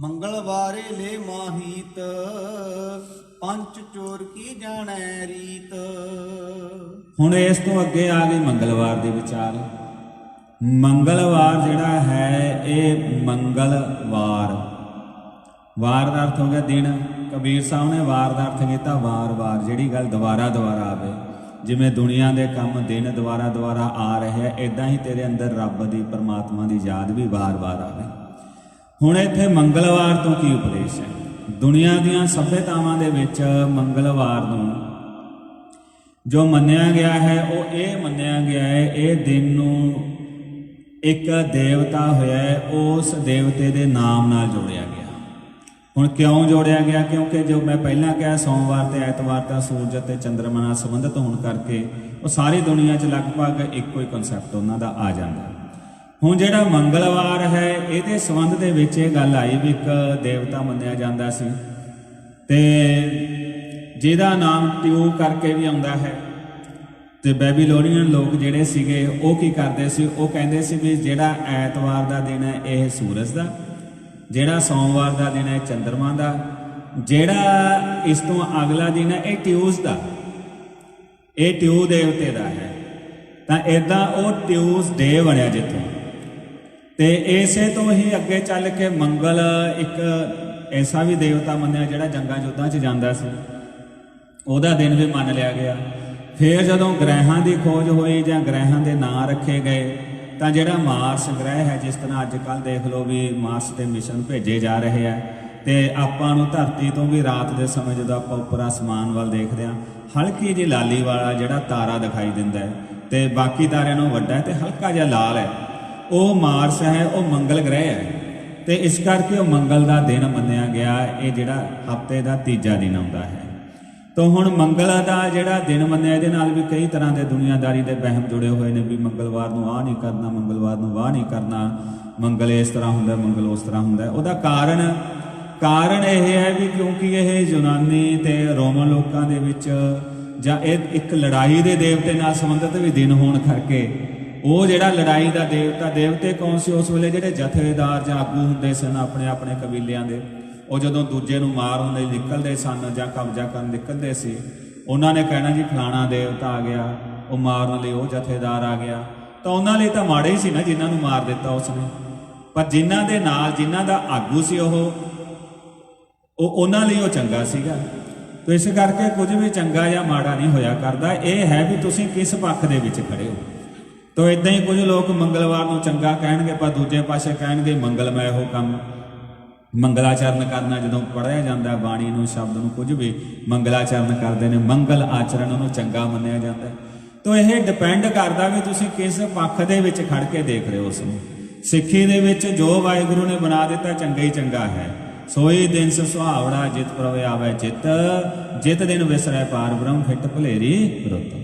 ਮੰਗਲਵਾਰੇ ਲੈ ਮਾਹੀਤ, ਪੰਚ ਚੋਰ ਕੀ ਜਾਣੈ ਰੀਤ? ਹੁਣ ਇਸ ਤੋਂ ਅੱਗੇ ਆ ਗਈ ਮੰਗਲਵਾਰ ਦੇ ਵਿਚਾਰ। ਮੰਗਲਵਾਰ ਜਿਹੜਾ ਹੈ, ਇਹ ਮੰਗਲਵਾਰ। ਵਾਰ ਦਾ ਅਰਥ ਹੋ ਗਿਆ ਦਿਨ। ਕਬੀਰ ਸਾਹਿਬ ਨੇ ਵਾਰ ਦਾ ਅਰਥ ਕੀਤਾ ਵਾਰ-ਵਾਰ ਜਿਹੜੀ ਗੱਲ ਦੁਬਾਰਾ ਦੁਬਾਰਾ ਆਵੇ। ਜਿਵੇਂ ਦੁਨੀਆ ਦੇ ਕੰਮ ਦਿਨ ਦੁਬਾਰਾ ਦੁਬਾਰਾ ਆ ਰਹੇ ਹੈ ਇਦਾਂ ਹੀ ਤੇਰੇ ਅੰਦਰ ਰੱਬ ਦੀ, ਪਰਮਾਤਮਾ ਦੀ ਯਾਦ ਵੀ ਵਾਰ-ਵਾਰ ਆਵੇ। ਹੁਣ ਇੱਥੇ ਮੰਗਲਵਾਰ ਤੋਂ ਕੀ ਉਪਦੇਸ਼ ਹੈ? ਦੁਨੀਆ ਦੀਆਂ ਸਭਿਅਤਾਵਾਂ ਦੇ ਵਿੱਚ ਮੰਗਲਵਾਰ ਨੂੰ ਜੋ ਮੰਨਿਆ ਗਿਆ ਹੈ, ਉਹ ਇਹ ਮੰਨਿਆ ਗਿਆ ਹੈ, ਇਹ ਦਿਨ ਨੂੰ ਇੱਕ ਦੇਵਤਾ ਹੋਇਆ ਹੈ, ਉਸ ਦੇਵਤੇ ਦੇ ਨਾਮ ਨਾਲ ਜੋੜਿਆ ਗਿਆ। ਹੁਣ ਕਿਉਂ ਜੋੜਿਆ ਗਿਆ? ਕਿਉਂਕਿ ਜੋ ਮੈਂ ਪਹਿਲਾਂ ਕਿਹਾ, ਸੋਮਵਾਰ ਤੇ ਐਤਵਾਰ ਦਾ ਸੂਰਜ ਅਤੇ ਚੰ드ਰਮਾ ਨਾਲ ਸੰਬੰਧਿਤ ਹੋਣ ਕਰਕੇ ਉਹ ਸਾਰੀ ਦੁਨੀਆ 'ਚ ਲਗਭਗ ਇੱਕੋ ਹੀ ਕਨਸੈਪਟ ਉਹਨਾਂ ਦਾ ਆ ਜਾਂਦਾ। ਹੁਣ ਜਿਹੜਾ ਮੰਗਲਵਾਰ ਹੈ, ਇਹਦੇ ਸੰਬੰਧ ਦੇ ਵਿੱਚ ਇਹ ਗੱਲ ਆਈ ਵੀ ਇੱਕ ਦੇਵਤਾ ਮੰਨਿਆ ਜਾਂਦਾ ਸੀ। ਤੇ ਜਿਹਦਾ ਨਾਮ ਟਿਊ ਕਰਕੇ ਵੀ ਆਉਂਦਾ ਹੈ। ਤੇ ਬੈਬੀਲੋਨੀਅਨ ਲੋਕ ਜਿਹੜੇ ਸੀਗੇ, ਉਹ ਕੀ ਕਰਦੇ ਸੀ? ਉਹ ਕਹਿੰਦੇ ਸੀ ਵੀ ਜਿਹੜਾ ਐਤਵਾਰ ਦਾ ਦਿਨ ਹੈ, ਇਹ ਸੂਰਜ ਦਾ। ਜਿਹੜਾ ਸੋਮਵਾਰ ਦਾ ਦਿਨ ਹੈ ਚੰ드ਰਮਾ ਦਾ। ਜਿਹੜਾ ਇਸ ਤੋਂ ਅਗਲਾ ਦਿਨ ਹੈ, ਇਹ ਟਿਊਸ ਦਾ। ਇਹ ਟਿਊ ਦੇਵਤੇ ਦਾ ਹੈ। ਤਾਂ ਇਦਾਂ ਉਹ ਟਿਊਸ ਡੇ ਬਣਿਆ ਜਿੱਥੋਂ। ਤੇ ਇਸੇ ਤੋਂ ਹੀ ਅੱਗੇ ਚੱਲ ਕੇ ਮੰਗਲ ਇੱਕ ਐਸਾ ਵੀ ਦੇਵਤਾ ਮੰਨਿਆ ਜਿਹੜਾ ਜੰਗਾਂ ਯੁੱਧਾਂ 'ਚ ਜਾਂਦਾ ਸੀ। ਉਹਦਾ ਦਿਨ ਵੀ ਮੰਨ ਲਿਆ ਗਿਆ। ਫਿਰ ਜਦੋਂ ਗ੍ਰਹਿਾਂ ਦੀ ਖੋਜ ਹੋਈ ਜਾਂ ਗ੍ਰਹਿਾਂ ਦੇ ਨਾਂ ਰੱਖੇ ਗਏ, ਤਾਂ ਜਿਹੜਾ ਮਾਰਸ ਗ੍ਰਹਿ ਹੈ, ਜਿਸ ਤਰ੍ਹਾਂ ਅੱਜ ਕੱਲ ਦੇਖ ਲਓ ਵੀ ਮਾਰਸ ਤੇ ਮਿਸ਼ਨ ਭੇਜੇ ਜਾ ਰਹੇ ਆ, ਤੇ ਆਪਾਂ ਨੂੰ ਧਰਤੀ ਤੋਂ ਵੀ ਰਾਤ ਦੇ ਸਮੇਂ ਜਦੋਂ ਆਪਾਂ ਉੱਪਰ ਆਸਮਾਨ ਵੱਲ ਦੇਖਦੇ ਹਾਂ, ਹਲਕੀ ਜਿਹੀ ਲਾਲੀ ਵਾਲਾ ਜਿਹੜਾ ਤਾਰਾ ਦਿਖਾਈ ਦਿੰਦਾ ਹੈ, ਤੇ ਬਾਕੀ ਤਾਰਿਆਂ ਨੂੰ ਵੱਡਾ ਹੈ ਤੇ ਹਲਕਾ ਜਿਹਾ ਲਾਲ ਹੈ। ਉਹ ਮਾਰਸ ਹੈ, ਉਹ ਮੰਗਲ ਗ੍ਰਹਿ ਹੈ। ਤੇ ਇਸ ਕਰਕੇ ਉਹ ਮੰਗਲ ਦਾ ਦਿਨ ਮੰਨਿਆ ਗਿਆ। ਇਹ ਜਿਹੜਾ ਹਫ਼ਤੇ ਦਾ ਤੀਜਾ ਦਿਨ ਆਉਂਦਾ ਹੈ। ਤਾਂ ਹੁਣ ਮੰਗਲ ਦਾ ਜਿਹੜਾ ਦਿਨ ਮੰਨਿਆ, ਇਹਦੇ ਨਾਲ ਵੀ ਕਈ ਤਰ੍ਹਾਂ ਦੇ ਦੁਨੀਆਦਾਰੀ ਦੇ ਵਹਿਮ ਜੁੜੇ ਹੋਏ ਨੇ ਵੀ ਮੰਗਲਵਾਰ ਨੂੰ ਆਹ ਨਹੀਂ ਕਰਨਾ, ਮੰਗਲਵਾਰ ਨੂੰ ਵਾਹ ਨਹੀਂ ਕਰਨਾ। ਮੰਗਲ ਇਸ ਤਰ੍ਹਾਂ ਹੁੰਦਾ, ਮੰਗਲ ਉਸ ਤਰ੍ਹਾਂ ਹੁੰਦਾ। ਉਹਦਾ ਕਾਰਨ ਕਾਰਨ ਇਹ ਹੈ ਵੀ ਕਿਉਂਕਿ ਇਹ ਯੂਨਾਨੀ ਤੇ ਰੋਮਨ ਲੋਕਾਂ ਦੇ ਵਿੱਚ ਜਾਂ ਇਹ ਇੱਕ ਲੜਾਈ ਦੇ ਦੇਵਤੇ ਨਾਲ ਸੰਬੰਧਿਤ ਵੀ ਦਿਨ ਹੋਣ ਕਰਕੇ ਉਹ ਜਿਹੜਾ ਲੜਾਈ ਦਾ ਦੇਵਤਾ, ਦੇਵਤੇ ਕੌਣ ਸੀ? ਉਸ ਵੇਲੇ ਜਿਹੜੇ ਜਥੇਦਾਰ ਜਾਂ ਆਗੂ ਹੁੰਦੇ ਸਨ ਆਪਣੇ ਆਪਣੇ ਕਬੀਲਿਆਂ ਦੇ, ਉਹ ਜਦੋਂ ਦੂਜੇ ਨੂੰ ਮਾਰਨ ਲਈ ਨਿਕਲਦੇ ਸਨ ਜਾਂ ਕਬਜ਼ਾ ਕਰਨ ਨਿਕਲਦੇ ਸੀ, ਉਹਨਾਂ ਨੇ ਕਹਿਣਾ ਜੀ ਫਲਾਣਾ ਦੇਵਤਾ ਆ ਗਿਆ, ਉਹ ਮਾਰਨ ਲਈ ਉਹ ਜਥੇਦਾਰ ਆ ਗਿਆ। ਤਾਂ ਉਹਨਾਂ ਲਈ ਤਾਂ ਮਾੜੇ ਹੀ ਸੀ ਨਾ ਜਿਨ੍ਹਾਂ ਨੂੰ ਮਾਰ ਦਿੱਤਾ ਉਸਨੇ। ਪਰ ਜਿਨ੍ਹਾਂ ਦੇ ਨਾਲ ਜਿਨ੍ਹਾਂ ਦਾ ਆਗੂ ਸੀ ਉਹ ਉਹ ਉਹਨਾਂ ਲਈ ਉਹ ਚੰਗਾ ਸੀਗਾ। ਤੋ ਇਸ ਕਰਕੇ ਕੁਝ ਵੀ ਚੰਗਾ ਜਾਂ ਮਾੜਾ ਨਹੀਂ ਹੋਇਆ ਕਰਦਾ। ਇਹ ਹੈ ਵੀ ਤੁਸੀਂ ਕਿਸ ਪੱਖ ਦੇ ਵਿੱਚ ਖੜੇ ਹੋ। ਤੋ ਇਦਾਂ ਹੀ ਕੁਝ ਲੋਕ ਮੰਗਲਵਾਰ ਨੂੰ ਚੰਗਾ ਕਹਿਣਗੇ, ਪਰ ਦੂਜੇ ਪਾਸੇ ਕਹਿਣਗੇ, ਮੰਗਲਮੈ ਉਹ ਕੰਮ। ਮੰਗਲਾਚਰਨ ਕਰਨਾ ਜਦੋਂ ਪੜਿਆ ਜਾਂਦਾ, ਬਾਣੀ ਨੂੰ, ਸ਼ਬਦ ਨੂੰ, ਕੁਝ ਵੀ ਮੰਗਲਾਚਰਨ ਕਰਦੇ ਨੇ, ਮੰਗਲ ਆਚਰਣ ਉਹਨੂੰ ਚੰਗਾ ਮੰਨਿਆ ਜਾਂਦਾ ਤੋ ਇਹ ਡਿਪੈਂਡ ਕਰਦਾ ਵੀ ਤੁਸੀਂ ਕਿਸ ਪੱਖ ਦੇ ਵਿੱਚ ਖੜ ਕੇ ਦੇਖ ਰਹੇ ਹੋ ਉਸ ਨੂੰ। ਸਿੱਖੀ ਦੇ ਵਿੱਚ ਜੋ ਵਾਹਿਗੁਰੂ ਨੇ ਬਣਾ ਦਿੱਤਾ, ਚੰਗਾ ਹੀ ਚੰਗਾ ਹੈ। ਸੋਈ ਦਿਨ ਸੁਹਾਵੜਾ ਜਿਤ ਪ੍ਰਵੇ ਆਵੇ ਚਿਤ, ਜਿਤ ਦਿਨ ਵਿਸਰੈ ਪਾਰ ਬ੍ਰਹਮ ਫਿੱਟ ਭਲੇਰੀ ਰੁੱਤ।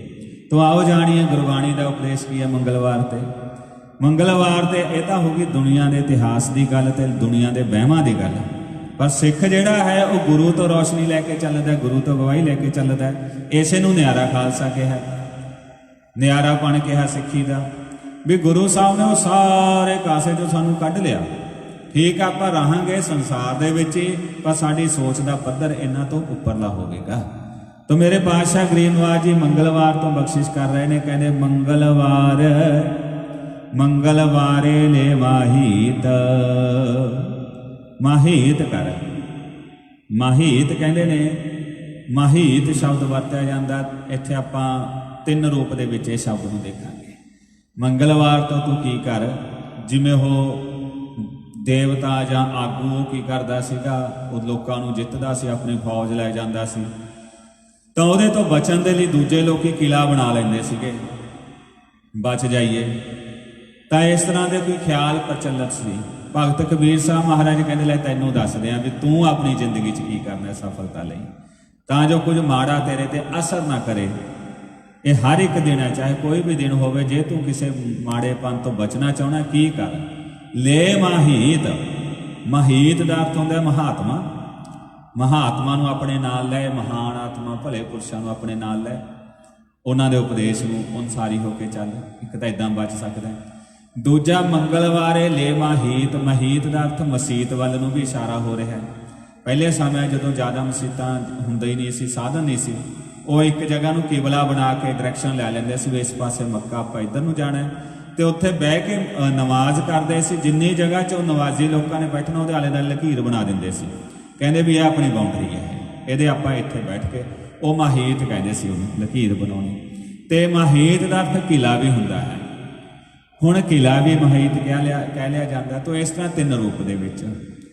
ਤੋ ਆਓ ਜਾਣੀਏ ਗੁਰਬਾਣੀ ਦਾ ਉਪਦੇਸ਼ ਕੀ ਹੈ ਮੰਗਲਵਾਰ ਤੇ। ਮੰਗਲਵਾਰ ਤੇ ਇਹ ਤਾਂ ਹੋ ਗਈ ਦੁਨੀਆ ਦੇ ਇਤਿਹਾਸ ਦੀ ਗੱਲ ਤੇ ਦੁਨੀਆ ਦੇ ਵਹਿਮਾਂ ਦੀ ਗੱਲ। ਪਰ ਸਿੱਖ ਜਿਹੜਾ ਹੈ, ਉਹ ਗੁਰੂ ਤੋਂ ਰੋਸ਼ਨੀ ਲੈ ਕੇ ਚੱਲਦਾ ਗੁਰੂ ਤੋਂ ਗਵਾਹੀ ਲੈ ਕੇ ਚੱਲਦਾ ਇਸੇ ਨੂੰ ਨਿਆਰਾ ਖਾਲਸਾ ਕਿਹਾ ਨਿਆਰਾ ਪਣ ਕਿਹਾ ਸਿੱਖੀ ਦਾ। ਵੀ ਗੁਰੂ ਸਾਹਿਬ ਨੇ ਉਹ ਸਾਰੇ ਕਾਸੇ ਤੋਂ ਸਾਨੂੰ ਕੱਢ ਲਿਆ। ਠੀਕ ਆਪਾਂ ਰਹਾਂਗੇ ਸੰਸਾਰ ਦੇ ਵਿੱਚ ਹੀ, ਪਰ ਸਾਡੀ ਸੋਚ ਦਾ ਪੱਧਰ ਇਹਨਾਂ ਤੋਂ ਉੱਪਰਲਾ ਹੋਵੇਗਾ। ਤੋ ਮੇਰੇ ਪਾਤਸ਼ਾਹ ਗਰੀਨਵਾਰ ਜੀ ਮੰਗਲਵਾਰ ਤੋਂ ਬਖਸ਼ਿਸ਼ ਕਰ ਰਹੇ ਨੇ, ਕਹਿੰਦੇ ਮੰਗਲਵਾਰ, ਮੰਗਲਵਾਰੇ ਲੈ ਮਾਹੀਤ ਮਾਹੀਤ ਕਰ। ਮਾਹੀਤ ਕਹਿੰਦੇ ਨੇ, ਮਾਹੀਤ ਸ਼ਬਦ ਵਰਤਿਆ ਜਾਂਦਾ, ਇੱਥੇ ਆਪਾਂ ਤਿੰਨ ਰੂਪ ਦੇ ਵਿੱਚ ਇਹ ਸ਼ਬਦ ਨੂੰ ਦੇਖਾਂਗੇ। ਮੰਗਲਵਾਰ ਤੋਂ ਤੂੰ ਕੀ ਕਰ? ਜਿਵੇਂ ਉਹ ਦੇਵਤਾ ਜਾਂ ਆਗੂ ਉਹ ਕੀ ਕਰਦਾ ਸੀਗਾ, ਉਹ ਲੋਕਾਂ ਨੂੰ ਜਿੱਤਦਾ ਸੀ, ਆਪਣੀ ਫੌਜ ਲੈ ਜਾਂਦਾ ਸੀ। ਤਾਂ ਉਹਦੇ ਤੋਂ ਬਚਣ ਦੇ ਲਈ ਦੂਜੇ ਲੋਕੀ ਕਿਲਾ ਬਣਾ ਲੈਂਦੇ ਸੀਗੇ। ਬਚ ਜਾਈਏ। ਤਾਂ ਇਸ ਤਰ੍ਹਾਂ ਦੇ ਕੋਈ ਖਿਆਲ ਪ੍ਰਚਲਿਤ ਸੀ। ਭਗਤ ਕਬੀਰ ਸਾਹਿਬ ਮਹਾਰਾਜ ਕਹਿੰਦੇ, ਲੈ ਤੈਨੂੰ ਦੱਸਦੇ ਆ ਵੀ ਤੂੰ ਆਪਣੀ ਜ਼ਿੰਦਗੀ 'ਚ ਕੀ ਕਰਨਾ ਹੈ ਸਫਲਤਾ ਲਈ। ਤਾਂ ਜੋ ਕੁਝ ਮਾੜਾ ਤੇਰੇ ਤੇ ਅਸਰ ਨਾ ਕਰੇ। ਇਹ ਹਰ ਇੱਕ ਦਿਨ ਹੈ, ਚਾਹੇ ਕੋਈ ਵੀ ਦਿਨ ਹੋਵੇ, ਜੇ ਤੂੰ ਕਿਸੇ ਮਾੜੇਪਨ ਤੋਂ ਬਚਣਾ ਚਾਹਣਾ ਕੀ ਕਰ? ਲੈ ਮਾਹੀਤ। ਮਾਹੀਤ ਦਾ ਅਰਥ ਹੁੰਦਾ ਮਹਾਤਮਾ। ਮਹਾਤਮਾ ਨੂੰ ਆਪਣੇ ਨਾਲ ਲੈ ਮਹਾਨ ਆਤਮਾ ਭਲੇ ਪੁਰਸ਼ਾਂ ਨੂੰ ਆਪਣੇ ਨਾਲ ਲੈ। ਉਹਨਾਂ ਦੇ ਉਪਦੇਸ਼ ਨੂੰ ਅਨੁਸਾਰੀ ਹੋ ਕੇ ਚੱਲ। ਇੱਕ ਤਾਂ ਇਦਾਂ ਬਚ ਸਕਦਾ ਦੂਜਾ ਮੰਗਲਵਾਰੇ ਲੇ ਮਾਹੀਤ ਮਹੀਤ ਦਾ ਅਰਥ ਮਸੀਤ ਵੱਲ ਨੂੰ ਵੀ ਇਸ਼ਾਰਾ ਹੋ ਰਿਹਾ ਹੈ। ਪਹਿਲੇ ਸਮੇਂ ਜਦੋਂ ਜ਼ਿਆਦਾ ਮਸੀਤਾਂ ਹੁੰਦਾ ਹੀ ਨਹੀਂ ਸੀ ਸਾਧਨ ਨਹੀਂ ਸੀ ਉਹ ਇੱਕ ਜਗ੍ਹਾ ਨੂੰ ਕਿਬਲਾ ਬਣਾ ਕੇ ਡਾਇਰੈਕਸ਼ਨ ਲੈ ਲੈਂਦੇ ਸੀ ਵੀ ਇਸ ਪਾਸੇ ਮੱਕਾ ਆਪਾਂ ਇੱਧਰ ਨੂੰ ਜਾਣਾ ਹੈ। ਤੇ ਉੱਥੇ ਬਹਿ ਕੇ ਅ, ਨਮਾਜ਼ ਕਰਦੇ ਸੀ। ਜਿੰਨੀ ਜਗ੍ਹਾ 'ਚ ਉਹ ਨਵਾਜ਼ੀ ਲੋਕਾਂ ਨੇ ਬੈਠਣਾ ਉਹਦੇ ਆਲੇ ਦੁਆਲੇ ਲਕੀਰ ਬਣਾ ਦਿੰਦੇ ਸੀ। ਕਹਿੰਦੇ ਵੀ ਇਹ ਆਪਣੀ ਬਾਉਂਡਰੀ ਹੈ। ਇਹਦੇ ਆਪਾਂ ਇੱਥੇ ਬੈਠ ਕੇ ਉਹ ਮਾਹੀਤ ਕਹਿੰਦੇ ਸੀ ਉਹਨੂੰ, ਲਕੀਰ ਬਣਾਉਣੀ। ਤੇ ਮਾਹੀਤ ਦਾ ਅਰਥ ਕਿਲਾ ਵੀ ਹੁੰਦਾ ਹੈ। ਹੁਣ ਕਿਲਾ ਵੀ ਮਾਹੀਤ ਕਹਿ ਲਿਆ ਕਹਿ ਲਿਆ ਜਾਂਦਾ ਤਾਂ ਇਸ ਤਰ੍ਹਾਂ ਤਿੰਨ ਰੂਪ ਦੇ ਵਿੱਚ।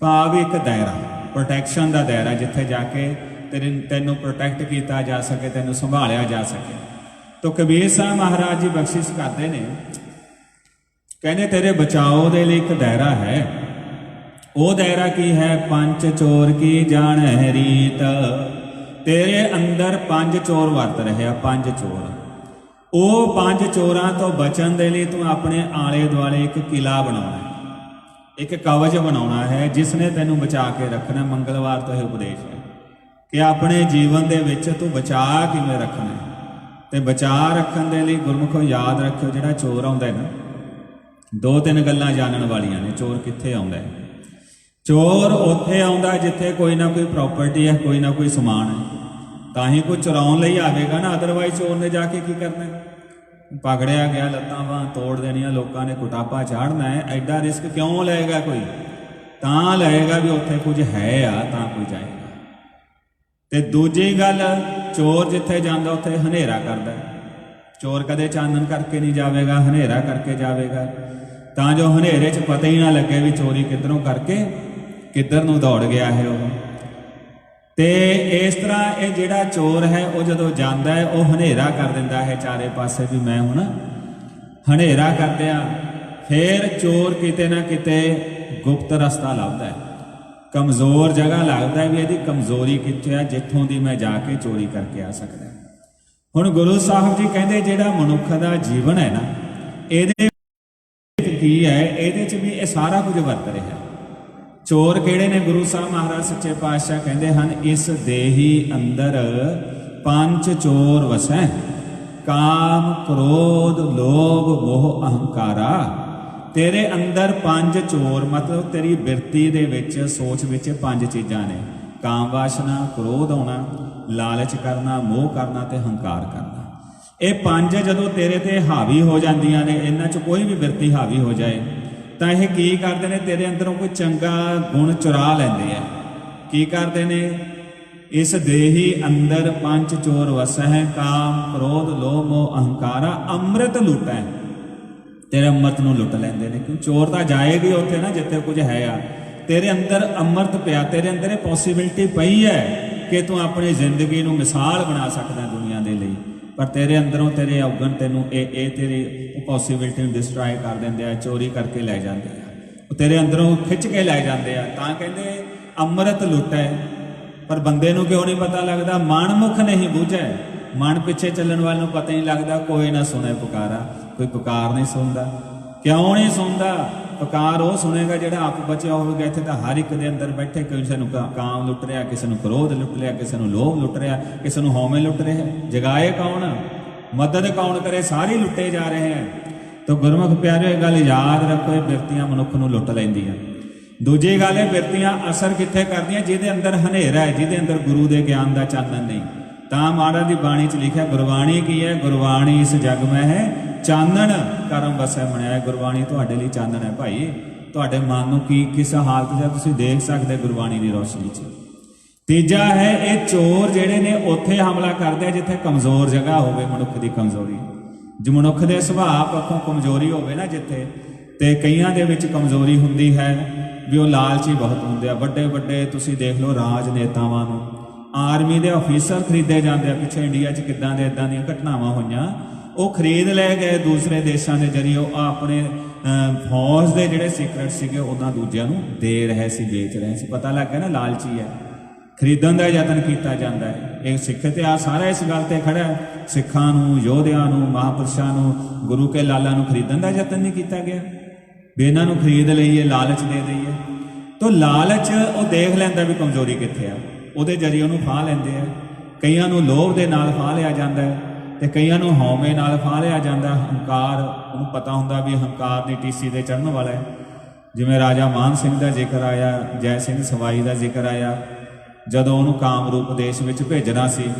ਭਾਵ ਇੱਕ ਦਾਇਰਾ ਪ੍ਰੋਟੈਕਸ਼ਨ ਦਾ ਦਾਇਰਾ ਜਿੱਥੇ ਜਾ ਕੇ ਤੇਰੇ ਤੈਨੂੰ ਪ੍ਰੋਟੈਕਟ ਕੀਤਾ ਜਾ ਸਕੇ, ਤੈਨੂੰ ਸੰਭਾਲਿਆ ਜਾ ਸਕੇ। ਤਾਂ ਕਬੀਰ ਸਾਹਿਬ ਮਹਾਰਾਜ ਜੀ ਬਖਸ਼ਿਸ਼ ਕਰਦੇ ਨੇ, ਕਹਿੰਦੇ ਤੇਰੇ ਬਚਾਓ ਦੇ ਲਈ ਇੱਕ ਦਾਇਰਾ ਹੈ। ਉਹ ਦਾਇਰਾ ਕੀ ਹੈ? ਪੰਜ ਚੋਰ ਕੀ ਜਾਣੈ ਰੀਤ? ਤੇਰੇ ਅੰਦਰ ਪੰਜ ਚੋਰ ਵਰਤ ਰਹੇ ਆ, ਪੰਜ ਚੋਰ। ਉਹ ਪੰਜ ਚੋਰਾਂ ਤੋਂ ਬਚਣ ਦੇ ਲਈ ਤੂੰ ਆਪਣੇ ਆਲੇ ਦੁਆਲੇ ਇੱਕ ਕਿਲਾ ਬਣਾਉਣਾ ਹੈ। ਇੱਕ ਕਵਚ ਬਣਾਉਣਾ ਹੈ ਜਿਸ ਨੇ ਤੈਨੂੰ ਬਚਾ ਕੇ ਰੱਖਣਾ, ਮੰਗਲਵਾਰ ਤੋਂ ਇਹ ਉਪਦੇਸ਼ ਹੈ ਕਿ ਆਪਣੇ ਜੀਵਨ ਦੇ ਵਿੱਚ ਤੂੰ ਬਚਾ ਕਿਵੇਂ ਰੱਖਣਾ ਹੈ। ਤੇ ਬਚਾ ਰੱਖਣ ਦੇ ਲਈ ਗੁਰਮੁਖੋ ਯਾਦ ਰੱਖਿਓ, ਜਿਹੜਾ ਚੋਰ ਆਉਂਦਾ ਹੈ ਨਾ, ਦੋ ਤਿੰਨ ਗੱਲਾਂ ਜਾਣਨ ਵਾਲੀਆਂ ਨੇ, ਚੋਰ ਕਿੱਥੇ ਆਉਂਦਾ ਹੈ? ਚੋਰ ਉੱਥੇ ਆਉਂਦਾ ਜਿੱਥੇ ਕੋਈ ਨਾ ਕੋਈ ਪ੍ਰਾਪਰਟੀ ਹੈ, ਕੋਈ ਨਾ ਕੋਈ ਸਮਾਨ ਹੈ। ਤਾਂ ਹੀ ਕੋਈ ਚੁਰਾਉਣ ਲਈ ਆਵੇਗਾ ਨਾ ਅਦਰਵਾਈਜ਼ ਚੋਰ ਨੇ ਜਾ ਕੇ ਕੀ ਕਰਨਾ ਹੈ? ਪਕੜਿਆ ਗਿਆ ਲੱਤਾਂ ਬਾਹਾਂ ਤੋੜ ਦੇਣੀਆਂ, ਲੋਕਾਂ ਨੇ ਕੁਟਾਪਾ ਚਾੜਨਾ ਹੈ। ਐਡਾ ਰਿਸਕ ਕਿਉਂ ਲਏਗਾ ਕੋਈ? ਤਾਂ ਲਏਗਾ ਵੀ ਉੱਥੇ ਕੁਝ ਹੈ ਆ, ਤਾਂ ਕੋਈ ਜਾਏਗਾ। ਤੇ ਦੂਜੀ ਗੱਲ, ਚੋਰ ਜਿੱਥੇ ਜਾਂਦਾ, ਉੱਥੇ ਹਨੇਰਾ ਕਰਦਾ ਚੋਰ ਕਦੇ ਚਾਨਣ ਕਰਕੇ ਨਹੀਂ ਜਾਵੇਗਾ, ਹਨੇਰਾ ਕਰਕੇ ਜਾਵੇਗਾ। ਤਾਂ ਜੋ ਹਨੇਰੇ 'ਚ ਪਤਾ ਹੀ ਨਾ ਲੱਗੇ ਵੀ ਚੋਰੀ ਕਿੱਧਰੋਂ ਕਰਕੇ ਕਿੱਧਰ ਨੂੰ ਦੌੜ ਗਿਆ ਹੈ ਉਹ? ਤੇ ਇਸ ਤਰ੍ਹਾਂ ਇਹ ਜਿਹੜਾ ਚੋਰ ਹੈ, ਉਹ ਜਦੋਂ ਜਾਂਦਾ ਹੈ, ਉਹ ਹਨੇਰਾ ਕਰ ਦਿੰਦਾ ਹੈ ਚਾਰੇ ਪਾਸੇ ਵੀ ਮੈਂ ਹੁਣ ਹਨੇਰਾ ਕਰਦਿਆਂ ਫੇਰ ਚੋਰ ਕਿਤੇ ਨਾ ਕਿਤੇ ਗੁਪਤ ਰਸਤਾ ਲੱਭਦਾ ਹੈ। ਕਮਜ਼ੋਰ ਜਗ੍ਹਾ ਲੱਗਦਾ ਵੀ ਇਹਦੀ ਕਮਜ਼ੋਰੀ ਕਿੱਥੇ ਹੈ ਜਿੱਥੋਂ ਦੀ ਮੈਂ ਜਾ ਕੇ ਚੋਰੀ ਕਰਕੇ ਆ ਸਕਦਾ ਹੁਣ ਗੁਰੂ ਸਾਹਿਬ ਜੀ ਕਹਿੰਦੇ ਜਿਹੜਾ ਮਨੁੱਖ ਦਾ ਜੀਵਨ ਹੈ ਨਾ, ਇਹਦੇ ਵਿੱਚ ਕੀ ਹੈ? ਇਹਦੇ 'ਚ ਵੀ ਇਹ ਸਾਰਾ ਕੁਝ ਵਰਤ ਰਿਹਾ ਚੋਰ ਕਿਹੜੇ ਨੇ? ਗੁਰੂ ਸਾਹਿਬ ਮਹਾਰਾਜ ਸੱਚੇ ਪਾਤਸ਼ਾਹ ਕਹਿੰਦੇ ਹਨ, ਇਸ ਦੇਹੀ ਅੰਦਰ ਪੰਜ ਚੋਰ ਵਸੈ। ਕਾਮ, ਕ੍ਰੋਧ, ਲੋਭ, ਮੋਹ, ਅਹੰਕਾਰਾ। ਤੇਰੇ ਅੰਦਰ ਪੰਜ ਚੋਰ, ਮਤਲਬ ਤੇਰੀ ਬਿਰਤੀ ਦੇ ਵਿੱਚ, ਸੋਚ ਵਿੱਚ ਪੰਜ ਚੀਜ਼ਾਂ ਨੇ। ਕਾਮ ਵਾਸ਼ਨਾ, ਕ੍ਰੋਧ ਆਉਣਾ ਲਾਲਚ ਕਰਨਾ, ਮੋਹ ਕਰਨਾ ਤੇ ਹੰਕਾਰ ਕਰਨਾ। ਇਹ ਪੰਜ ਜਦੋਂ ਤੇਰੇ ਤੇ ਹਾਵੀ ਹੋ ਜਾਂਦੀਆਂ ਨੇ, ਇਹਨਾਂ 'ਚ ਕੋਈ ਵੀ ਬਿਰਤੀ ਹਾਵੀ ਹੋ ਜਾਏ ਤਾਂ ਇਹ ਕੀ ਕਰਦੇ ਨੇ? ਤੇਰੇ ਅੰਦਰੋਂ ਕੋਈ ਚੰਗਾ ਗੁਣ ਚੁਰਾ ਲੈਂਦੇ ਆ। ਕੀ ਕਰਦੇ ਨੇ? ਇਸ ਦੇਹੀ ਅੰਦਰ ਪੰਜ ਚੋਰ ਵਸਹਿ ਕਾਮ, ਕ੍ਰੋਧ, ਲੋਭ, ਮੋਹ, ਅਹੰਕਾਰਾ, ਅੰਮ੍ਰਿਤ ਲੁਟੈ। ਤੇਰੇ ਅੰਮ੍ਰਿਤ ਨੂੰ ਲੁੱਟ ਲੈਂਦੇ ਨੇ। ਕਿਉਂ? ਚੋਰ ਤਾਂ ਜਾਏਗੀ ਉੱਥੇ ਨਾ, ਜਿੱਥੇ ਕੁਝ ਹੈ ਆ। ਤੇਰੇ ਅੰਦਰ ਅੰਮ੍ਰਿਤ ਪਿਆ। ਤੇਰੇ ਅੰਦਰ ਇਹ ਪੋਸਿਬਿਲਿਟੀ ਪਈ ਹੈ ਕਿ ਤੂੰ ਆਪਣੀ ਜ਼ਿੰਦਗੀ ਨੂੰ ਮਿਸਾਲ ਬਣਾ ਸਕਦਾ ਦੁਨੀਆ ਪਰ ਤੇਰੇ ਅੰਦਰੋਂ ਤੇਰੇ ਔਗਣ ਤੈਨੂੰ ਇਹ ਇਹ ਤੇਰੀ ਪੋਸਿਬਿਲਿਟੀ ਨੂੰ ਡਿਸਟਰਾਏ ਕਰ ਦਿੰਦੇ ਆ, ਚੋਰੀ ਕਰਕੇ ਲੈ ਜਾਂਦੇ ਆ। ਉਹ ਤੇਰੇ ਅੰਦਰੋਂ ਖਿੱਚ ਕੇ ਲੈ ਜਾਂਦੇ ਆ। ਤਾਂ ਕਹਿੰਦੇ, ਅੰਮ੍ਰਿਤ ਲੁੱਟੈ। ਪਰ ਬੰਦੇ ਨੂੰ ਕਿਉਂ ਨਹੀਂ ਪਤਾ ਲੱਗਦਾ? ਮਨ ਮੁਖ ਨਹੀਂ ਬੂਝੈ। ਮਨ ਪਿੱਛੇ ਚੱਲਣ ਵਾਲ ਨੂੰ ਪਤਾ ਨਹੀਂ ਲੱਗਦਾ। ਕੋਈ ਨਾ ਸੁਣੇ ਪੁਕਾਰਾ। ਕੋਈ ਪੁਕਾਰ ਨਹੀਂ ਸੁਣਦਾ। ਕਿਉਂ ਨਹੀਂ ਸੁਣਦਾ? ਪੁਕਾਰ, ਉਹ ਸੁਣੇਗਾ ਜਿਹੜਾ ਆਪ ਬਚਿਆ ਹੋਵੇਗਾ। ਇੱਥੇ ਤਾਂ ਹਰ ਇੱਕ ਦੇ ਅੰਦਰ ਬੈਠੇ ਕਿਸੇ ਨੂੰ ਕਾਮ ਲੁੱਟ ਰਿਹਾ, ਕਿਸੇ ਨੂੰ ਕ੍ਰੋਧ ਲੁੱਟ ਰਿਹਾ, ਕਿਸੇ ਨੂੰ ਲੋਭ ਲੁੱਟ ਰਿਹਾ, ਕਿਸੇ ਨੂੰ ਹਉਮੈ ਲੁੱਟ ਰਿਹਾ। ਜਗਾਏ ਕੌਣ? ਮਦਦ ਕੌਣ ਕਰੇ? ਸਾਰੇ ਲੁੱਟੇ ਜਾ ਰਹੇ ਹੈ। ਤਾਂ ਗੁਰਮੁਖ ਪਿਆਰਿਓ, ਇਹ ਗੱਲ ਯਾਦ ਰੱਖੋ, ਇਹ ਬਿਰਤੀਆਂ ਮਨੁੱਖ ਨੂੰ ਲੁੱਟ ਲੈਂਦੀਆਂ। ਦੂਜੀ ਗੱਲ, ਇਹ ਬਿਰਤੀਆਂ ਅਸਰ ਕਿੱਥੇ ਕਰਦੀਆਂ? ਜਿਹਦੇ ਅੰਦਰ ਹਨੇਰਾ ਹੈ, ਜਿਹਦੇ ਅੰਦਰ ਗੁਰੂ ਦੇ ਗਿਆਨ ਦਾ ਚਾਨਣ ਨਹੀਂ। ਤਾਂ ਮਹਾਰਾਜ ਦੀ ਬਾਣੀ 'ਚ ਲਿਖਿਆ, ਗੁਰਬਾਣੀ ਕੀ ਹੈ? ਗੁਰਬਾਣੀ ਇਸ ਜਗ ਮੈਂ ਹੈ ਚਾਨਣ ਕਰਮ ਵਸੈ ਬਣਿਆ ਗੁਰਬਾਣੀ ਤੁਹਾਡੇ ਲਈ ਚਾਨਣ ਹੈ ਭਾਈ। ਤੁਹਾਡੇ ਮਨ ਨੂੰ ਕੀ, ਕਿਸ ਹਾਲਤ 'ਚ ਤੁਸੀਂ ਦੇਖ ਸਕਦੇ ਗੁਰਬਾਣੀ ਦੀ ਰੋਸ਼ਨੀ 'ਚ। ਤੀਜਾ ਹੈ ਇਹ ਚੋਰ ਜਿਹੜੇ ਨੇ ਉੱਥੇ ਹਮਲਾ ਕਰਦੇ ਆ, ਜਿੱਥੇ ਕਮਜ਼ੋਰ ਜਗ੍ਹਾ ਹੋਵੇ ਮਨੁੱਖ ਦੀ ਕਮਜ਼ੋਰੀ। ਜੇ ਮਨੁੱਖ ਦੇ ਸੁਭਾਅ ਪੱਖੋਂ ਕਮਜ਼ੋਰੀ ਹੋਵੇ ਨਾ ਜਿੱਥੇ, ਤੇ ਕਈਆਂ ਦੇ ਵਿੱਚ ਕਮਜ਼ੋਰੀ ਹੁੰਦੀ ਹੈ, ਵੀ ਉਹ ਲਾਲਚੀ ਬਹੁਤ ਹੁੰਦੇ ਆ। ਵੱਡੇ ਵੱਡੇ ਤੁਸੀਂ ਦੇਖ ਲਓ ਰਾਜਨੇਤਾਵਾਂ ਨੂੰ। ਆਰਮੀ ਦੇ ਅਫੀਸਰ ਖਰੀਦੇ ਜਾਂਦੇ ਆ, ਪਿੱਛੇ ਇੰਡੀਆ 'ਚ ਕਿੱਦਾਂ ਦੇ, ਇਦਾਂ ਦੀਆਂ ਘਟਨਾਵਾਂ ਹੋਈਆਂ। ਉਹ ਖਰੀਦ ਲੈ ਗਏ ਦੂਸਰੇ ਦੇਸ਼ਾਂ ਦੇ ਜਰੀਏ। ਉਹ ਆਪਣੇ ਫੌਜ ਦੇ ਜਿਹੜੇ ਸੀਕ੍ਰੇਟ ਸੀਗੇ, ਉਹਨਾਂ ਦੂਜਿਆਂ ਨੂੰ ਦੇ ਰਹੇ ਸੀ, ਵੇਚ ਰਹੇ ਸੀ। ਪਤਾ ਲੱਗ ਗਿਆ ਨਾ, ਲਾਲਚੀ ਹੈ। ਖਰੀਦਣ ਦਾ ਯਤਨ ਕੀਤਾ ਜਾਂਦਾ ਹੈ। ਇਹ ਸਿੱਖ ਇਤਿਹਾਸ ਸਾਰਾ ਇਸ ਗੱਲ ਤੇ ਖੜਾ ਹੈ। ਸਿੱਖਾਂ ਨੂੰ, ਯੋਧਿਆਂ ਨੂੰ, ਮਹਾਪੁਰਸ਼ਾਂ ਨੂੰ, ਗੁਰੂ ਕੇ ਲਾਲਾਂ ਨੂੰ ਖਰੀਦਣ ਦਾ ਯਤਨ ਨਹੀਂ ਕੀਤਾ ਗਿਆ। ਵੀ ਇਹਨਾਂ ਨੂੰ ਖਰੀਦ ਲਈਏ, ਲਾਲਚ ਦੇ ਦਈਏ। ਤਾਂ ਲਾਲਚ ਉਹ ਦੇਖ ਲੈਂਦਾ ਵੀ ਕਮਜ਼ੋਰੀ ਕਿੱਥੇ ਆ। ਉਹਦੇ ਜਰੀਏ ਉਹਨੂੰ ਫਾਹ ਲੈਂਦੇ ਆ। ਕਈਆਂ ਨੂੰ ਲੋਭ ਦੇ ਨਾਲ ਫਾਹ ਲਿਆ ਜਾਂਦਾ ਹੈ। ਤੇ ਕਈਆਂ ਨੂੰ ਹਉਮੈ ਨਾਲ ਫਾਹ ਲਿਆ ਜਾਂਦਾ, ਹੰਕਾਰ, ਉਹਨੂੰ ਪਤਾ ਹੁੰਦਾ ਵੀ ਹੰਕਾਰ ਦੀ ਟੀਸੀ ਤੇ ਚੜਨ ਵਾਲਾ ਹੈ। ਜਿਵੇਂ ਰਾਜਾ ਮਾਨ ਸਿੰਘ ਦਾ ਜ਼ਿਕਰ ਆਇਆ, ਜੈ ਸਿੰਘ ਸਵਾਈ ਦਾ ਜ਼ਿਕਰ ਆਇਆ, ਜਦੋਂ ਉਹਨੂੰ ਕਾਮਰੂਪ ਦੇਸ਼ ਵਿੱਚ ਭੇਜਣਾ ਸੀ,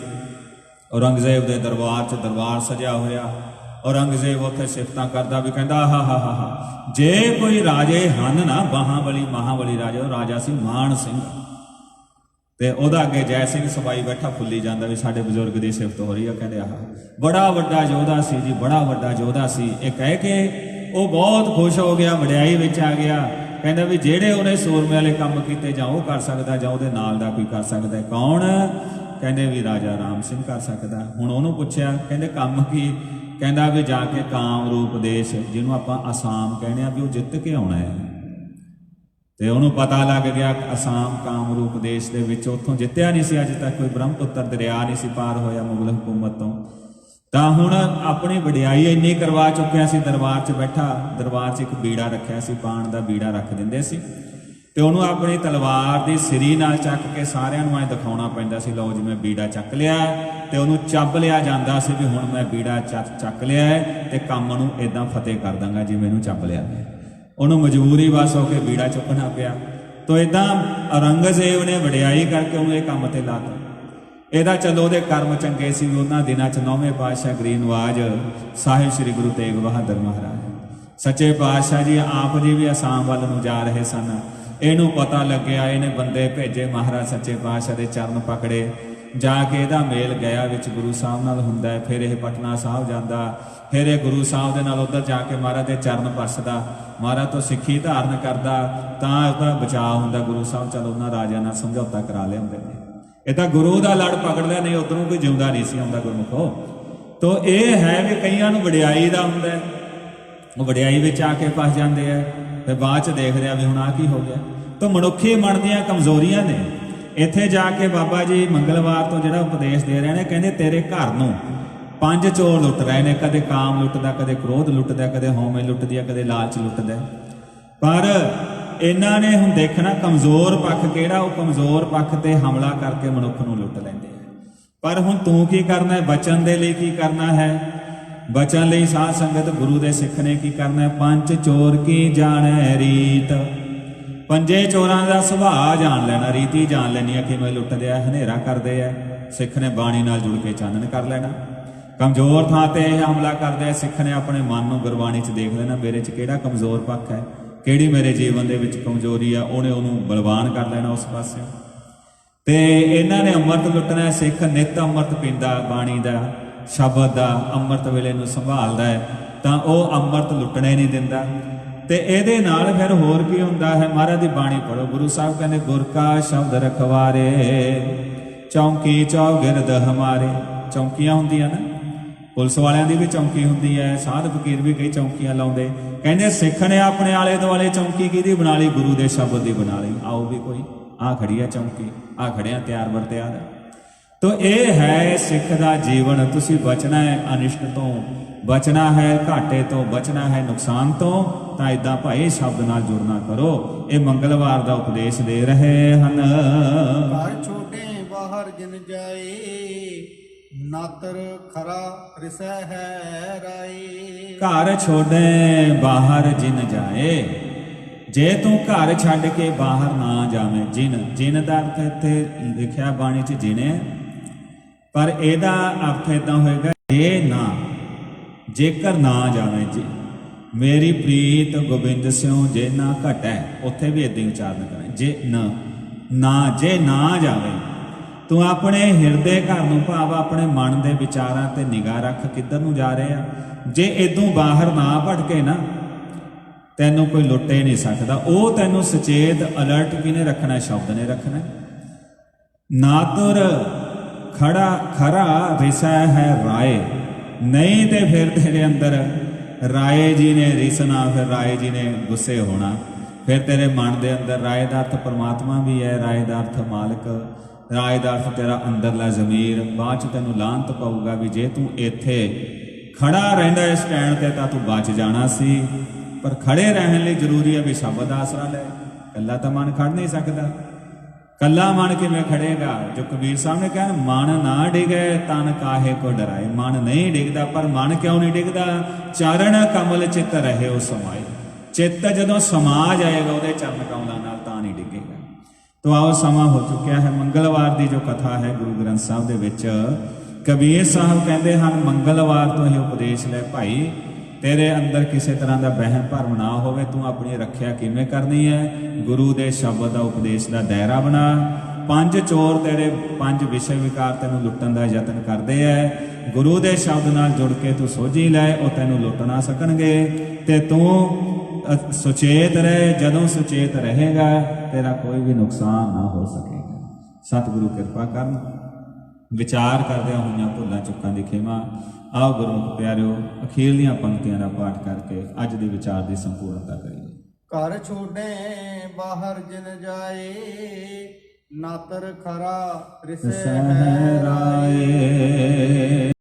ਔਰੰਗਜ਼ੇਬ ਦੇ ਦਰਬਾਰ 'ਚ ਦਰਬਾਰ ਸਜਿਆ ਹੋਇਆ, ਔਰੰਗਜ਼ੇਬ ਉੱਥੇ ਸਿਫਤਾਂ ਕਰਦਾ ਵੀ ਕਹਿੰਦਾ, ਆਹਾ, ਹਾ ਹਾ ਜੇ ਕੋਈ ਰਾਜੇ ਹਨ ਨਾ ਮਹਾਬਲੀ ਮਹਾਬਲੀ ਰਾਜਾ, ਉਹ ਰਾਜਾ ਸੀ ਮਾਨ ਸਿੰਘ। ਤੇ ਉਹਦਾ ਅੱਗੇ ਜੈ ਸਿੰਘ ਸਵਾਈ ਬੈਠਾ ਫੁੱਲੀ ਜਾਂਦਾ ਵੀ ਸਾਡੇ ਬਜ਼ੁਰਗ ਦੀ ਸਿਫਤ ਹੋ ਰਹੀ ਆ ਕਹਿੰਦੇ ਆਹ, ਬੜਾ ਵੱਡਾ ਯੋਧਾ ਸੀ ਜੀ, ਬੜਾ ਵੱਡਾ ਯੋਧਾ ਸੀ। ਇਹ ਕਹਿ ਕੇ ਉਹ ਬਹੁਤ ਖੁਸ਼ ਹੋ ਗਿਆ, ਵਡਿਆਈ ਵਿੱਚ ਆ ਗਿਆ। ਕਹਿੰਦਾ ਵੀ ਜਿਹੜੇ ਉਹਨੇ ਸੂਰਮੇ ਵਾਲੇ ਕੰਮ ਕੀਤੇ ਜਾਂ ਉਹ ਕਰ ਸਕਦਾ ਜਾਂ ਉਹਦੇ ਨਾਲ ਦਾ ਕੋਈ ਕਰ ਸਕਦਾ ਕੌਣ? ਕਹਿੰਦੇ ਵੀ ਰਾਜਾ ਰਾਮ ਸਿੰਘ ਕਰ ਸਕਦਾ। ਹੁਣ ਉਹਨੂੰ ਪੁੱਛਿਆ, ਕਹਿੰਦੇ ਕੰਮ ਕੀ? ਕਹਿੰਦਾ ਵੀ ਜਾ ਕੇ ਕਾਮ ਰੂਪ ਦੇਸ਼, ਜਿਹਨੂੰ ਆਪਾਂ ਅਸਾਮ ਕਹਿੰਦੇ ਆ ਵੀ ਉਹ ਜਿੱਤ ਕੇ ਆਉਣਾ ਹੈ। ਤੇ ਉਹਨੂੰ ਪਤਾ ਲੱਗ ਗਿਆ ਕਿ ਅਸਾਮ ਕਾਮਰੂਪ ਦੇਸ਼ ਦੇ ਵਿੱਚ ਉੱਥੋਂ ਜਿੱਤਿਆ ਨਹੀਂ ਸੀ, ਅੱਜ ਤੱਕ ਕੋਈ ਬ੍ਰਹਮਪੁੱਤਰ ਦਰਿਆ ਨਹੀਂ ਸੀ ਪਾਰ ਹੋਇਆ ਮੁਗਲ ਹਕੂਮਤ ਤੋਂ। ਤਾਂ ਹੁਣ ਆਪਣੀ ਵਡਿਆਈ ਇੰਨੀ ਕਰਵਾ ਚੁੱਕਿਆ ਸੀ, ਦਰਬਾਰ 'ਚ ਬੈਠਾ, ਦਰਬਾਰ 'ਚ ਇੱਕ ਬੀੜਾ ਰੱਖਿਆ ਸੀ, ਪਾਣ ਦਾ ਬੀੜਾ ਰੱਖ ਦਿੰਦੇ ਸੀ। ਤੇ ਉਹਨੂੰ ਆਪਣੀ ਤਲਵਾਰ ਦੀ ਸਿਰੀ ਨਾਲ ਚੱਕ ਕੇ ਸਾਰਿਆਂ ਨੂੰ ਐ ਦਿਖਾਉਣਾ ਪੈਂਦਾ ਸੀ, ਲਓ ਜੀ ਮੈਂ ਬੀੜਾ ਚੱਕ ਲਿਆ ਤੇ ਉਹਨੂੰ ਚੱਬ ਲਿਆ ਜਾਂਦਾ ਸੀ ਵੀ ਹੁਣ ਮੈਂ ਬੀੜਾ ਚੱਕ ਚੱਕ ਲਿਆ ਹੈ ਤੇ ਕੰਮ ਨੂੰ ਇਦਾਂ ਫਤਿਹ ਕਰ ਦਾਂਗਾ ਜਿਵੇਂ ਇਹਨੂੰ ਚੱਬ ਲਿਆ ਗਿਆ। ਉਹਨੂੰ ਮਜਬੂਰੀ ਬਸ ਹੋ ਕੇ ਬੀੜਾ ਚੁੱਕਣਾ ਪਿਆ। ਤੋ ਇਦਾਂ ਔਰੰਗਜ਼ੇਬ ਨੇ ਵਡਿਆਈ ਕਰਕੇ ਉਹਨੂੰ ਇਹ ਕੰਮ ਤੇ ਲਾਤਾ ਇਹਦਾ ਚਲੋ ਉਹਦੇ ਕਰਮ ਚੰਗੇ ਸੀ ਵੀ ਉਹਨਾਂ ਦਿਨਾਂ ਚ ਨੌਵੇਂ ਪਾਤਸ਼ਾਹ ਗਰੀਨਵਾਜ ਸਾਹਿਬ ਸ੍ਰੀ ਗੁਰੂ ਤੇਗ ਬਹਾਦਰ ਮਹਾਰਾਜ। ਸੱਚੇ ਪਾਤਸ਼ਾਹ ਜੀ, ਆਪ ਜੀ ਵੀ ਅਸਾਮ ਵੱਲ ਨੂੰ ਜਾ ਰਹੇ ਸਨ। ਇਹਨੂੰ ਪਤਾ ਲੱਗਿਆ, ਇਹਨੇ ਬੰਦੇ ਭੇਜੇ ਮਹਾਰਾਜ ਸੱਚੇ ਪਾਤਸ਼ਾਹ ਦੇ ਚਰਨ ਪਕੜੇ। ਜਾ ਕੇ ਇਹਦਾ ਮੇਲ ਗਿਆ ਵਿੱਚ ਗੁਰੂ ਸਾਹਿਬ ਨਾਲ ਹੁੰਦਾ ਹੈ, ਫਿਰ ਇਹ ਪਟਨਾ ਸਾਹਿਬ ਜਾਂਦਾ, ਫਿਰ ਇਹ ਗੁਰੂ ਸਾਹਿਬ ਦੇ ਨਾਲ ਉੱਧਰ ਜਾ ਕੇ ਮਹਾਰਾਜ ਦੇ ਚਰਨ ਪਰਸਦਾ। ਮਹਾਰਾਜ ਤੋਂ ਸਿੱਖੀ ਧਾਰਨ ਕਰਦਾ, ਤਾਂ ਉਹਦਾ ਬਚਾਅ ਹੁੰਦਾ, ਗੁਰੂ ਸਾਹਿਬ ਚਲ ਉਹਨਾਂ ਰਾਜਿਆਂ ਨਾਲ ਸਮਝੌਤਾ ਕਰਾ ਲਿਆਉਂਦੇ ਨੇ ਇਹ ਤਾਂ ਗੁਰੂ ਦਾ ਲੜ ਪਕੜ ਲਿਆ ਨਹੀਂ ਉਧਰੋਂ ਕੋਈ ਜਿਉਂਦਾ ਨਹੀਂ ਸੀ ਆਉਂਦਾ ਗੁਰਮੁਖੋ। ਤੋ ਇਹ ਹੈ ਵੀ ਕਈਆਂ ਨੂੰ ਵਡਿਆਈ ਦਾ ਹੁੰਦਾ ਹੈ। ਉਹ ਵਡਿਆਈ ਵਿੱਚ ਆ ਕੇ ਫਸ ਜਾਂਦੇ ਆ, ਫਿਰ ਬਾਅਦ ਚ ਦੇਖਦੇ ਆ ਵੀ ਹੁਣ ਆ ਕੀ ਹੋ ਗਿਆ। ਤਾਂ ਮਨੁੱਖੀ ਮਨ ਦੀਆਂ ਕਮਜ਼ੋਰੀਆਂ ਨੇ। ਇੱਥੇ ਜਾ ਕੇ ਬਾਬਾ ਜੀ ਮੰਗਲਵਾਰ ਤੋਂ ਜਿਹੜਾ ਉਪਦੇਸ਼ ਦੇ ਰਹੇ ਨੇ, ਕਹਿੰਦੇ ਤੇਰੇ ਘਰ ਨੂੰ ਪੰਜ ਚੋਰ ਲੁੱਟ ਰਹੇ ਨੇ, ਕਦੇ ਕਾਮ ਲੁੱਟਦਾ, ਕਦੇ ਕ੍ਰੋਧ ਲੁੱਟਦਾ, ਕਦੇ ਹਉਮੈ ਲੁੱਟਦੀ ਆ, ਕਦੇ ਲਾਲਚ ਲੁੱਟਦਾ। ਪਰ ਇਹਨਾਂ ਨੇ ਹੁਣ ਦੇਖਣਾ, ਕਮਜ਼ੋਰ ਪੱਖ ਕਿਹੜਾ? ਉਹ ਕਮਜ਼ੋਰ ਪੱਖ ਤੇ ਹਮਲਾ ਕਰਕੇ ਮਨੁੱਖ ਨੂੰ ਲੁੱਟ ਲੈਂਦੇ ਆ। ਪਰ ਹੁਣ ਤੂੰ ਕੀ ਕਰਨਾ ਹੈ? ਬਚਨ ਦੇ ਲਈ ਕੀ ਕਰਨਾ ਹੈ? ਬਚਨ ਲਈ ਸਾਧ ਸੰਗਤ ਗੁਰੂ ਦੇ ਸਿੱਖ ਨੇ ਕੀ ਕਰਨਾ ਹੈ? ਪੰਜ ਚੋਰ ਕੀ ਜਾਣੈ ਰੀਤ? ਪੰਜੇ ਚੋਰਾਂ ਦਾ ਸੁਭਾਅ ਜਾਣ ਲੈਣਾ, ਰੀਤੀ ਜਾਣ ਲੈਣੀ ਆ ਕਿਵੇਂ ਲੁੱਟਦੇ ਆ, ਹਨੇਰਾ ਕਰਦੇ ਆ। ਸਿੱਖ ਨੇ ਬਾਣੀ ਨਾਲ ਜੁੜ ਕੇ ਚਾਨਣ ਕਰ ਲੈਣਾ। ਕਮਜ਼ੋਰ ਥਾਂ ਤੇ ਇਹ ਹਮਲਾ ਕਰਦੇ ਆ, ਸਿੱਖ ਨੇ ਆਪਣੇ ਮਨ ਨੂੰ ਗੁਰਬਾਣੀ 'ਚ ਦੇਖ ਲੈਣਾ, ਮੇਰੇ 'ਚ ਕਿਹੜਾ ਕਮਜ਼ੋਰ ਪੱਖ ਹੈ? ਕਿਹੜੀ ਮੇਰੇ ਜੀਵਨ ਦੇ ਵਿੱਚ ਕਮਜ਼ੋਰੀ ਆ? ਉਹਨੇ ਉਹਨੂੰ ਬਲਵਾਨ ਕਰ ਲੈਣਾ ਉਸ ਪਾਸਿਓਂ। ਤੇ ਇਹਨਾਂ ਨੇ ਅੰਮ੍ਰਿਤ ਲੁੱਟਣਾ, ਸਿੱਖ ਨਿਤ ਅੰਮ੍ਰਿਤ ਪੀਂਦਾ, ਬਾਣੀ ਦਾ, ਸ਼ਬਦ ਦਾ, ਅੰਮ੍ਰਿਤ ਵੇਲੇ ਨੂੰ ਸੰਭਾਲਦਾ ਹੈ। ਤਾਂ ਉਹ ਅੰਮ੍ਰਿਤ ਲੁੱਟਣੇ ਨਹੀਂ ਦਿੰਦਾ। ਤੇ ਇਹਦੇ ਨਾਲ ਫਿਰ ਹੋਰ ਕੀ ਹੁੰਦਾ ਹੈ? ਮਹਾਰਾਜ ਦੀ ਬਾਣੀ ਪੜੋ ਗੁਰੂ ਸਾਹਿਬ ਕਹਿੰਦੇ, ਗੁਰ ਕਾ ਸ਼ਬਦ ਰਖਵਾਰੇ, ਚੌਂਕੀ ਚੌਗਿਰਦ ਹਮਾਰੇ। ਚੌਂਕੀਆਂ ਹੁੰਦੀਆਂ ਨਾ। ਪੁਲਿਸ ਵਾਲਿਆਂ ਦੀ ਵੀ ਚੌਂਕੀ ਹੁੰਦੀ ਹੈ। ਸਾਧ ਫਕੀਰ ਵੀ ਕਈ ਚੌਂਕੀਆਂ ਲਾਉਂਦੇ। ਕਹਿੰਦੇ, ਸਿੱਖ ਨੇ ਆਪਣੇ ਆਲੇ ਦੁਆਲੇ ਚੌਂਕੀ ਕਿਹਦੀ ਬਣਾ ਲਈ? ਗੁਰੂ ਦੇ ਸ਼ਬਦ ਦੀ ਬਣਾ ਲਈ। ਆਓ ਵੀ ਕੋਈ, ਆ ਖੜੀ ਹੈ ਚੌਂਕੀ। ਆ ਖੜਿਆ ਤਿਆਰ ਬਰ ਤਿਆਰ ਤੋ ਇਹ ਹੈ, ਸਿੱਖ ਦਾ ਜੀਵਨ। ਤੁਸੀਂ ਬਚਣਾ ਹੈ ਅਨਿਸ਼ਟ ਤੋਂ। ਬਚਣਾ ਹੈ ਘਾਟੇ ਤੋਂ ਬਚਣਾ ਹੈ ਨੁਕਸਾਨ ਤੋਂ ਤਾਂ ਇਦਾਂ ਭਾਈ ਸ਼ਬਦ ਨਾਲ ਜੁੜਨਾ ਕਰੋ। ਇਹ ਮੰਗਲਵਾਰ ਦਾ ਉਪਦੇਸ਼ ਦੇ ਰਹੇ ਹਨ। ਘਰ ਛੋਟੇ ਬਾਹਰ ਜਿਨ ਜਾਏ ਨਾਤਰ ਖਰਾ ਰਿਸੈ ਹੈ ਰਾਏ। ਘਰ ਛੋੜੇ ਬਾਹਰ ਜਿਨ ਜਾਏ। ਜੇ ਤੂੰ ਘਰ ਛੱਡ ਕੇ ਬਾਹਰ ਨਾ ਜਾਵੇਂ ਜਿਨ ਜਿਨ ਦਾ ਅਰਥ ਇੱਥੇ ਲਿਖਿਆ ਬਾਣੀ 'ਚ ਜਿਨੇ ਪਰ ਇਹਦਾ ਅਰਥ ਇਦਾਂ ਹੋਏਗਾ ਜੇ ਨਾ ਜੇਕਰ ਨਾ ਜਾਵੇ ਜੀ, ਮੇਰੀ ਪ੍ਰੀਤ ਗੋਬਿੰਦ ਸਿਉ ਜੇ ਨਾ ਘਟੈ, ਉੱਥੇ ਵੀ ਇਦਾਂ ਹੀ ਉਚਾਰਨ ਕਰਾਂ ਜੇ ਨਾ ਨਾ, ਜੇ ਨਾ ਜਾਵੇ, ਤੂੰ ਆਪਣੇ ਹਿਰਦੇ ਘਰ ਨੂੰ ਭਾਵ ਆਪਣੇ ਮਨ ਦੇ ਵਿਚਾਰਾਂ ਤੇ ਨਿਗਾਹ ਰੱਖ ਕਿੱਧਰ ਨੂੰ ਜਾ ਰਹੇ। ਆ ਜੇ ਇਦੋਂ ਬਾਹਰ ਨਾ ਭਟਕੇ ਨਾ, ਤੈਨੂੰ ਕੋਈ ਲੁੱਟੇ ਨਹੀਂ ਸਕਦਾ। ਉਹ ਤੈਨੂੰ ਸੁਚੇਤ, ਅਲਰਟ ਕਿਨੇ ਰੱਖਣਾ, ਸ਼ਬਦ ਨੇ ਰੱਖਣਾ। ਹੈ। ਨਾਤੁਰ ਖੜਾ, ਖਰਾ ਰਿਸਾ ਹੈ ਰਾਏ। ਨਹੀਂ ਤੇ ਫਿਰ ਤੇਰੇ ਅੰਦਰ ਰਾਏ ਜੀ ਨੇ ਰਿਸਨਾ ਫਿਰ ਰਾਏ ਜੀ ਨੇ ਗੁੱਸੇ ਹੋਣਾ। ਫਿਰ ਤੇਰੇ ਮਨ ਦੇ ਅੰਦਰ ਰਾਏ ਦਾ ਅਰਥ ਪਰਮਾਤਮਾ ਵੀ ਹੈ, ਰਾਏ ਦਾ ਅਰਥ ਮਾਲਕ। ਰਾਏ ਦਾ ਅਰਥ ਤੇਰਾ ਅੰਦਰਲਾ ਜ਼ਮੀਰ। ਬਾਅਦ ਚ ਤੈਨੂੰ ਲਾਂਤ ਪਾਊਗਾ ਵੀ ਜੇ ਤੂੰ ਇੱਥੇ ਖੜਾ ਰਹਿੰਦਾ ਇਸ ਸਟੈਂਡ ਤੇ ਤਾਂ ਤੂੰ ਬਚ ਜਾਣਾ ਸੀ। ਪਰ ਖੜੇ ਰਹਿਣ ਲਈ ਜ਼ਰੂਰੀ ਹੈ ਵੀ ਸ਼ਬਦ ਦਾ ਆਸਰਾ ਲੈ। ਇਕੱਲਾ ਤਾਂ ਮਨ ਖੜ ਨਹੀਂ ਸਕਦਾ। ਕੱਲਾ ਮਨ ਕਿਵੇਂ ਖੜੇਗਾ? ਜੋ ਕਬੀਰ ਸਾਹਿਬ ਨੇ ਕਿਹਾ, ਮਨ ਨਾ ਡਿਗੇ ਤਨ ਕਾਹੇ ਕੋ ਡਰਾਏ। ਮਨ ਨਹੀਂ ਡਿਗਦਾ, ਪਰ ਮਨ ਕਿਉਂ ਨਹੀਂ ਡਿਗਦਾ? ਚਰਨ ਕਮਲ ਚਿੱਤ ਰਹੇ ਉਹ ਸਮਾਏ। ਚਿੱਤ ਜਦੋਂ ਸਮਾ ਜਾਏਗਾ, ਉਹਦੇ ਚਰਨ ਕਮਲਾਂ ਨਾਲ ਤਾਂ ਨਹੀਂ ਡਿੱਗੇਗਾ। ਤੋ ਆਓ ਸਮਾਂ ਹੋ ਚੁੱਕਿਆ ਹੈ। ਮੰਗਲਵਾਰ ਦੀ ਜੋ ਕਥਾ ਹੈ ਗੁਰੂ ਗ੍ਰੰਥ ਸਾਹਿਬ ਦੇ ਵਿੱਚ, ਕਬੀਰ ਸਾਹਿਬ ਕਹਿੰਦੇ ਹਨ, ਮੰਗਲਵਾਰ ਤੋਂ ਹੀ ਉਪਦੇਸ਼ ਲੈ ਭਾਈ ਤੇਰੇ ਅੰਦਰ ਕਿਸੇ ਤਰ੍ਹਾਂ ਦਾ ਵਹਿਮ ਭਰਮ ਨਾ ਹੋਵੇ, ਤੂੰ ਆਪਣੀ ਰੱਖਿਆ ਕਿਵੇਂ ਕਰਨੀ ਹੈ? ਗੁਰੂ ਦੇ ਸ਼ਬਦ ਦਾ ਉਪਦੇਸ਼ ਦਾ ਦਾਇਰਾ ਬਣਾ। ਪੰਜ ਚੋਰ ਤੇਰੇ ਪੰਜ ਵਿਸ਼ੇ ਵਿਕਾਰ ਤੈਨੂੰ ਲੁੱਟਣ ਦਾ ਯਤਨ ਕਰਦੇ ਐ। ਗੁਰੂ ਦੇ ਸ਼ਬਦ ਨਾਲ ਜੁੜ ਕੇ ਤੂੰ ਸੋਝੀ ਲੈ, ਉਹ ਤੈਨੂੰ ਲੁੱਟ ਨਾ ਸਕਣਗੇ। ਤੇ ਤੂੰ ਸੁਚੇਤ ਰਹੇ। ਜਦੋਂ ਸੁਚੇਤ ਰਹੇਗਾ, ਤੇਰਾ ਕੋਈ ਵੀ ਨੁਕਸਾਨ ਨਾ ਹੋ ਸਕੇਗਾ। ਸਤਿਗੁਰੂ ਕਿਰਪਾ ਕਰਨ। ਵਿਚਾਰ ਕਰਦਿਆਂ ਹੋਈਆਂ ਭੁੱਲਾਂ ਚੁੱਕਾਂ ਦੀ ਖੇਮਾ। ਆਓ ਗੁਰਮੁਖ ਪਿਆਰਿਓ ਅਖੀਰਲੀਆਂ ਪੰਕਤੀਆਂ ਦਾ ਪਾਠ ਕਰਕੇ ਅੱਜ ਦੇ ਵਿਚਾਰ ਦੀ ਸੰਪੂਰਨਤਾ ਕਰੀਏ। ਘਰ ਛੋੜੇ ਬਾਹਰ ਜਿਨ ਜਾਏ ਨਾਤਰ ਖਰਾ ਰਿਸੈ ਹੈ ਰਾਏ।